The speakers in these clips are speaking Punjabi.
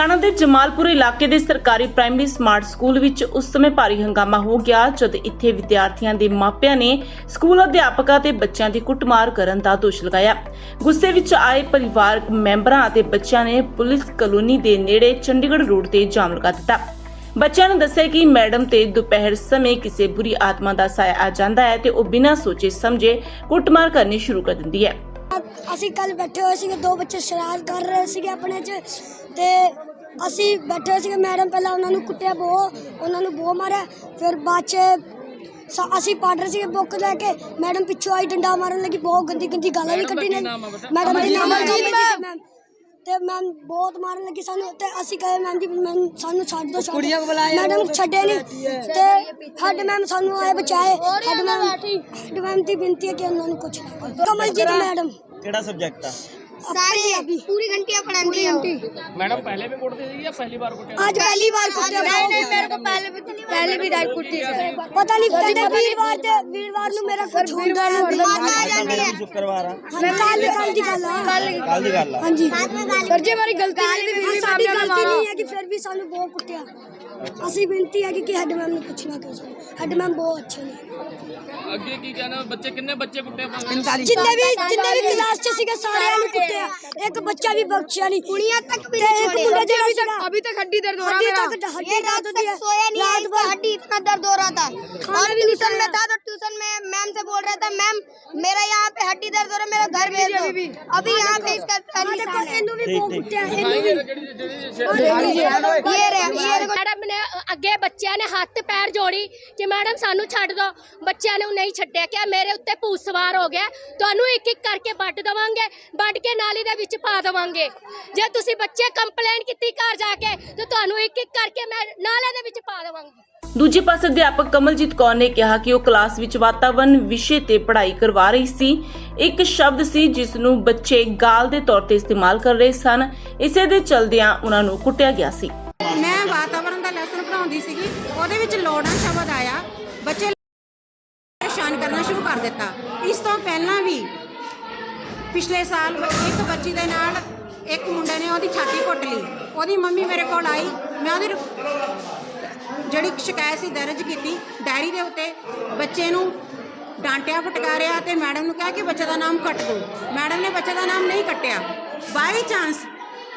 ਲੁਧਿਆਣਾ ਦੇ ਜਮਾਲਪੁਰ ਇਲਾਕੇ ਦੇ ਸਰਕਾਰੀ ਪ੍ਰਾਇਮਰੀ ਸਮਾਰਟ ਸਕੂਲ ਵਿੱਚ ਉਸ ਸਮੇਂ ਭਾਰੀ ਹੰਗਾਮਾ ਹੋ ਗਿਆ, ਜਦ ਇੱਥੇ ਵਿਦਿਆਰਥੀਆਂ ਦੇ ਮਾਪਿਆਂ ਨੇ ਸਕੂਲ ਅਧਿਆਪਕਾਂ ਤੇ ਬੱਚਿਆਂ ਦੀ ਕੁੱਟਮਾਰ ਕਰਨ ਦਾ ਦੋਸ਼ ਲਗਾਇਆ। ਗੁੱਸੇ ਵਿੱਚ ਆਏ ਪਰਿਵਾਰਕ ਮੈਂਬਰਾਂ ਅਤੇ ਬੱਚਿਆਂ ਨੇ ਪੁਲਿਸ ਕਲੋਨੀ ਦੇ ਨੇੜੇ ਚੰਡੀਗੜ੍ਹ ਰੋਡ ਤੇ ਜਾਮ ਲਗਾ ਦਿੱਤਾ। ਬੱਚਿਆਂ ਨੇ ਦੱਸਿਆ ਕਿ ਮੈਡਮ ਤੇ ਦੁਪਹਿਰ ਸਮੇਂ ਕਿਸੇ ਬੁਰੀ ਆਤਮਾ ਦਾ ਸਾਇਆ ਆ ਜਾਂਦਾ ਹੈ ਤੇ ਉਹ ਬਿਨਾਂ ਸੋਚੇ ਸਮਝੇ ਕੁੱਟਮਾਰ ਕਰਨੀ ਸ਼ੁਰੂ ਕਰ ਦਿੰਦੀ ਹੈ। ਅਸੀਂ ਕੱਲ ਬੈਠੇ ਹੋਏ ਸੀਗੇ, ਦੋ ਬੱਚੇ ਸ਼ਰਾਰਤ ਕਰ ਰਹੇ ਸੀਗੇ ਆਪਣੇ 'ਚ ਤੇ ਅਸੀਂ ਬੈਠੇ ਸੀਗੇ ਮੈਡਮ ਪਹਿਲਾਂ ਉਹਨਾਂ ਨੂੰ ਕੁੱਟਿਆ ਬੋ ਉਹਨਾਂ ਨੂੰ ਬੋ ਮਾਰਿਆ ਫਿਰ ਬਾਅਦ 'ਚ ਸ- ਅਸੀਂ ਰਹੇ ਸੀਗੇ ਬੁੱਕ ਲੈ ਕੇ ਮੈਡਮ ਪਿੱਛੋਂ ਆਈ ਡੰਡਾ ਮਾਰਨ ਲੱਗੀ ਬਹੁਤ ਗੰਦੀ ਗੰਦੀ ਗਾਲਾਂ ਵੀ ਕੱਢੀ ਨੇ। ਮੈਡਮ ਦੇ ਨਾਮ ਅਮਰਜੀਤ ਮੈਮ। ਤੇ ਮੈਮ ਬਹੁਤ ਮਾਰਨ ਲੱਗੀ ਸਾਨੂੰ ਤੇ ਅਸੀਂ ਕਹੇ ਮੈਮ ਜੀ ਮੈਮ ਸਾਨੂੰ ਛੱਡ ਦਿਓ ਕੁੜੀਆਂ ਬੁਲਾਇਆ ਮੈਡਮ ਛੱਡੇ ਨਹੀਂ ਤੇ ਹੈਡ ਮੈਮ ਸਾਨੂੰ ਆਏ ਬਚਾਏ। ਹੈਡ ਮੈਮ ਹੈਡ ਮੈਮ ਦੀ ਬੇਨਤੀ ਹੈ ਕਿ ਉਹਨਾਂ ਨੂੰ ਕਰੋ। ਕਮਲਜੀਤ ਮੈਡਮ। ਕਿਹੜਾ ਸਬਜੈਕਟ ਆ? सारे पूरी घंटी आप पढ़ाती हो मैडम पहले भी कुटती थी या पहली बार कुटे आज पहली बार कुटे नहीं नहीं मेरे को पहले भी पहले भी डांट कुटी है पता नहीं कदे वीरवार ते वीरवार नु मेरा सर झुंडा है मैडम शुक्रवार मैं कल कल दी गल कल दी गल हां जी सर जी हमारी गलती नहीं है सामने वाला नहीं है कि फिर भी सानू बहुत कुटिया ਅਸੀਂ ਬੇਨਤੀ ਹੈ ਕਿ ਹੈਡ ਮੈਮ ਨੂੰ ਕੁਛ ਨਾ ਕਰੋ ਹੈਡ ਮੈਮ ਬਹੁਤ ਅੱਛੇ ਨੇ ਅੱਗੇ ਕੀ ਕਹਿਣਾ ਬੱਚੇ ਕਿੰਨੇ ਬੱਚੇ ਕੁੱਟੇ ਜਿੰਨੇ ਵੀ ਜਿੰਨੇ ਵੀ ਕਲਾਸ 'ਚ ਸੀਗੇ ਸਾਰਿਆਂ ਨੂੰ ਕੁੱਟਿਆ ਇੱਕ ਬੱਚਾ ਵੀ ਬਖਸ਼ਿਆ ਨਹੀਂ ਕੁੜੀਆਂ ਤੱਕ ਵੀ ਨਹੀਂ ਛੋੜੇ ਮੁੰਡਾ ਜਿਹੜਾ ਸੀਗਾ अभी तक हड्डी दर्द हो रहा हड्डी है तक मेरा हड्डी दर्द होती है सोया नहीं है रात इसका भर हड्डी इतना दर्द हो रहा था और भी नहीं ट्यूशन में खाया। था तो ट्यूशन में मैम से बोल रहा था मैम मेरा यहाँ पे हड्डी दर्द हो रहा है मेरा घर भेज दो अभी यहाँ पे इसका ਹਾਂ ਦੇਖੋ निशान है ਇਹਨੂੰ ਵੀ ਬਹੁਤ ਕੁੱਟਿਆ ਇਹਨੂੰ ਵੀ ये रहे ये रहे ਮੈਡਮ ਨੇ ਅੱਗੇ ਬੱਚਿਆਂ ਨੇ ਹੱਥ ਪੈਰ ਜੋੜੀ ਕਿ ਮੈਡਮ ਸਾਨੂੰ ਛੱਡ ਦਿਓ ਬੱਚਿਆਂ ਨੂੰ ਨਹੀਂ ਛੱਡਿਆ ਕਿ ਮੇਰੇ ਉੱਤੇ ਭੂਤ ਸਵਾਰ ਹੋ ਗਿਆ। ਤੁਹਾਨੂੰ ਇੱਕ ਇੱਕ ਕਰਕੇ ਵੱਢ ਦਵਾਂਗੇ ਵੱਢ ਕੇ ਨਾਲੀ ਦੇ ਵਿੱਚ ਪਾ ਦਵਾਂਗੇ। ਜੇ ਤੁਸੀਂ ਬੱਚੇ ਕੰਪਲੇਨ ਕੀਤੀ ਘਰ ਜਾ ਕੇ ਤੇ ਤੁਹਾਨੂੰ ਇੱਕ ਇੱਕ ਕਰਕੇ ਮੈਂ ਨਾਲੇ ਦੇ ਵਿੱਚ ਪਾ ਦਵਾਂਗੀ। ਦੂਜੇ ਪਾਸੇ ਅਧਿਆਪਕ ਕਮਲਜੀਤ ਕੌਰ ਨੇ ਕਿਹਾ ਕਿ ਉਹ ਕਲਾਸ ਵਿੱਚ ਵਾਤਾਵਰਣ ਵਿਸ਼ੇ ਤੇ ਪੜ੍ਹਾਈ ਕਰਵਾ ਰਹੀ ਸੀ। ਇੱਕ ਸ਼ਬਦ ਸੀ ਜਿਸ ਨੂੰ ਬੱਚੇ ਗਾਲ ਦੇ ਤੌਰ ਤੇ ਇਸਤੇਮਾਲ ਕਰ ਰਹੇ ਸਨ। ਇਸੇ ਦੇ ਚਲਦਿਆਂ ਉਹਨਾਂ ਨੂੰ ਕੁੱਟਿਆ ਗਿਆ ਸੀ। ਮੈਂ ਵਾਤਾਵਰਣ ਦਾ ਲੈਸਨ ਪੜਾਉਂਦੀ ਸੀਗੀ। ਉਹਦੇ ਵਿੱਚ ਲੋੜਾਂ ਸ਼ਬਦ ਆਇਆ। ਬੱਚੇ ਪਰੇਸ਼ਾਨ ਕਰਨਾ ਸ਼ੁਰੂ ਕਰ ਦਿੱਤਾ। ਇਸ ਤੋਂ ਪਹਿਲਾਂ ਵੀ ਪਿਛਲੇ ਸਾਲ ਇੱਕ ਬੱਚੀ ਦੇ ਨਾਲ ਇੱਕ ਮੁੰਡੇ ਨੇ ਉਹਦੀ ਛਾਤੀ ਘੁੱਟ ਲਈ। ਉਹਦੀ ਮੰਮੀ ਮੇਰੇ ਕੋਲ ਆਈ। ਮੈਂ ਉਹਦੀ ਜਿਹੜੀ ਸ਼ਿਕਾਇਤ ਸੀ ਦਰਜ ਕੀਤੀ, ਡਾਇਰੀ ਦੇ ਉੱਤੇ ਬੱਚੇ ਨੂੰ ਡਾਂਟਿਆ, ਫਟਕਾਰਿਆ ਤੇ ਮੈਡਮ ਨੂੰ ਕਿਹਾ ਕਿ ਬੱਚੇ ਦਾ ਨਾਮ ਕੱਟ ਦਿਓ। ਮੈਡਮ ਨੇ ਬੱਚੇ ਦਾ ਨਾਮ ਨਹੀਂ ਕੱਟਿਆ। ਬਾਈ ਚਾਂਸ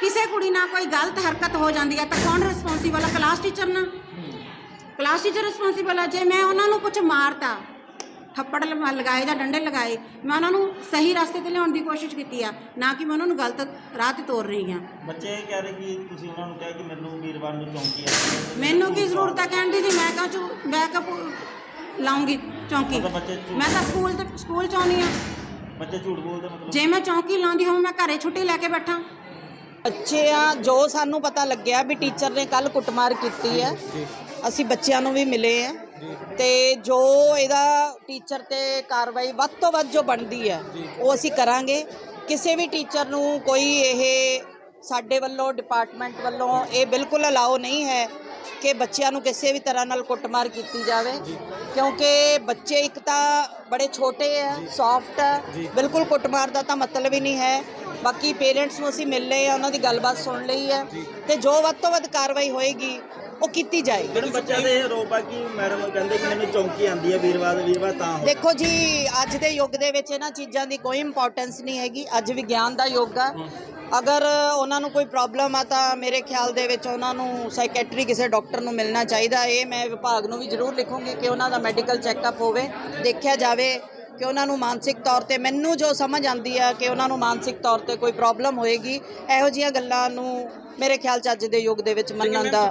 ਕਿਸੇ ਕੁੜੀ ਨਾਲ ਕੋਈ ਗਲਤ ਹਰਕਤ ਹੋ ਜਾਂਦੀ ਹੈ ਤਾਂ ਕੌਣ ਰਿਸਪੌਂਸੀਬਲ ਹੈ ਕਲਾਸ ਟੀਚਰ ਨਾ ਕਲਾਸ ਟੀਚਰ ਰਿਸਪੌਂਸੀਬਲ ਹੈ ਜੇ ਮੈਂ ਉਹਨਾਂ ਨੂੰ ਕੁਝ ਮਾਰਤਾ ਥੱਪੜ ਲ- ਲਗਾਏ ਜਾਂ ਡੰਡੇ ਲਗਾਏ ਮੈਂ ਉਹਨਾਂ ਨੂੰ ਸਹੀ ਰਸਤੇ ਤੇ ਲਿਆਉਣ ਦੀ ਕੋਸ਼ਿਸ਼ ਕੀਤੀ ਆ ਨਾ ਕਿ ਮੈਂ ਉਹਨਾਂ ਨੂੰ ਗਲਤ ਰਾਹ ਤੇ ਤੋਰ ਰਹੀ ਹਾਂ। ਬੱਚੇ ਇਹ ਕਹਿ ਰਹੇ ਕਿ ਤੁਸੀਂ ਉਹਨਾਂ ਨੂੰ ਕਿਹਾ ਕਿ ਮੈਨੂੰ ਵੀਰਵਾਰ ਨੂੰ ਚੌਂਕੀ ਆ। ਮੈਨੂੰ ਕੀ ਜ਼ਰੂਰਤ ਹੈ ਕਹਿਣ ਦੀ ਜੀ? ਮੈਂ ਕਹਾਂ ਚੂ ਬੈਕਅਪ ਲਾਉਂਗੀ ਚੌਂਕੀ? ਮੈਂ ਤਾਂ ਸਕੂਲ ਤੇ ਸਕੂਲ ਚ ਆਉਂਦੀ ਆ ਬੱਚੇ ਝੂਠ ਬੋਲਦੇ ਮਤਲਬ? ਜੇ ਮੈਂ ਚੌਂਕੀ ਲਾਉਂਦੀ ਹਾਂ ਮੈਂ ਘਰੇ ਛੁੱਟੀ ਲੈ ਕੇ ਬੈਠਾਂ। ਬੱਚੇ ਆ ਜੋ ਸਾਨੂੰ ਪਤਾ ਲੱਗਿਆ ਵੀ ਟੀਚਰ ਨੇ ਕੱਲ ਕੁੱਟਮਾਰ ਕੀਤੀ ਹੈ। ਅਸੀਂ ਬੱਚਿਆਂ ਨੂੰ ਵੀ ਮਿਲੇ ਆ। ਤੇ ਜੋ ਇਹਦਾ ਟੀਚਰ ਤੇ ਕਾਰਵਾਈ ਵੱਧ ਤੋਂ ਵੱਧ ਜੋ ਬਣਦੀ ਹੈ ਉਹ ਅਸੀਂ ਕਰਾਂਗੇ। ਕਿਸੇ ਵੀ ਟੀਚਰ ਨੂੰ ਕੋਈ ਇਹ ਸਾਡੇ ਵੱਲੋਂ ਡਿਪਾਰਟਮੈਂਟ ਵੱਲੋਂ ਇਹ ਬਿਲਕੁਲ ਅਲਾਓ ਨਹੀਂ ਹੈ ਕਿ ਬੱਚਿਆਂ ਨੂੰ ਕਿਸੇ ਵੀ ਤਰ੍ਹਾਂ ਨਾਲ ਕੁੱਟਮਾਰ ਕੀਤੀ ਜਾਵੇ। ਕਿਉਂਕਿ ਬੱਚੇ ਇੱਕ ਤਾਂ ਬੜੇ ਛੋਟੇ ਆ ਸੌਫਟ ਆ ਬਿਲਕੁਲ ਕੁੱਟਮਾਰ ਦਾ ਤਾਂ ਮਤਲਬ ਹੀ ਨਹੀਂ ਹੈ। ਬਾਕੀ ਪੇਰੈਂਟਸ ਨੂੰ ਅਸੀਂ ਮਿਲ ਲਏ ਆ ਉਹਨਾਂ ਦੀ ਗੱਲਬਾਤ ਸੁਣ ਲਈ ਹੈ। ਤੇ ਜੋ ਵੱਧ ਤੋਂ ਵੱਧ ਕਾਰਵਾਈ ਹੋਏਗੀ ਉਹ ਕੀਤੀ ਜਾਏਗੀ। ਜਿਹੜੇ ਬੱਚਿਆਂ ਦੇ ਆਰੋਪ ਆ ਕਿ ਮੈਡਮ ਕਹਿੰਦੇ ਕਿ ਮੈਨੂੰ ਚੌਂਕੀ ਆਂਦੀ ਹੈ ਵੀਰਵਾਰ ਵੀਰਵਾਰ ਤਾਂ ਹੋ ਦੇਖੋ ਜੀ ਅੱਜ ਦੇ ਯੁੱਗ ਦੇ ਵਿੱਚ ਇਹਨਾਂ ਚੀਜ਼ਾਂ ਦੀ ਕੋਈ ਇੰਪੋਰਟੈਂਸ ਨਹੀਂ ਹੈਗੀ। ਅੱਜ ਵਿਗਿਆਨ ਦਾ ਯੁੱਗ ਆ। ਅਗਰ ਉਹਨਾਂ ਨੂੰ ਕੋਈ ਪ੍ਰੋਬਲਮ ਆ ਤਾਂ ਮੇਰੇ ਖਿਆਲ ਦੇ ਵਿੱਚ ਉਹਨਾਂ ਨੂੰ ਸਾਈਕੈਟਰੀ ਕਿਸੇ ਡਾਕਟਰ ਨੂੰ ਮਿਲਣਾ ਚਾਹੀਦਾ। ਇਹ ਮੈਂ ਵਿਭਾਗ ਨੂੰ ਵੀ ਜ਼ਰੂਰ ਲਿਖੂੰਗੀ ਕਿ ਉਹਨਾਂ ਦਾ ਮੈਡੀਕਲ ਚੈੱਕਅਪ ਹੋਵੇ ਦੇਖਿਆ ਜਾਵੇ ਕਿ ਉਹਨਾਂ ਨੂੰ ਮਾਨਸਿਕ ਤੌਰ ਤੇ ਮੈਨੂੰ ਜੋ ਸਮਝ ਆਂਦੀ ਆ ਕਿ ਉਹਨਾਂ ਨੂੰ ਮਾਨਸਿਕ ਤੌਰ ਤੇ ਕੋਈ ਪ੍ਰੋਬਲਮ ਹੋਏਗੀ ਇਹੋ ਜਿਹੀਆਂ ਗੱਲਾਂ ਨੂੰ ਮੇਰੇ ਖਿਆਲ ਚ ਅੱਜ ਦੇ ਯੁੱਗ ਦੇ ਵਿੱਚ ਮੰਨਣ ਦਾ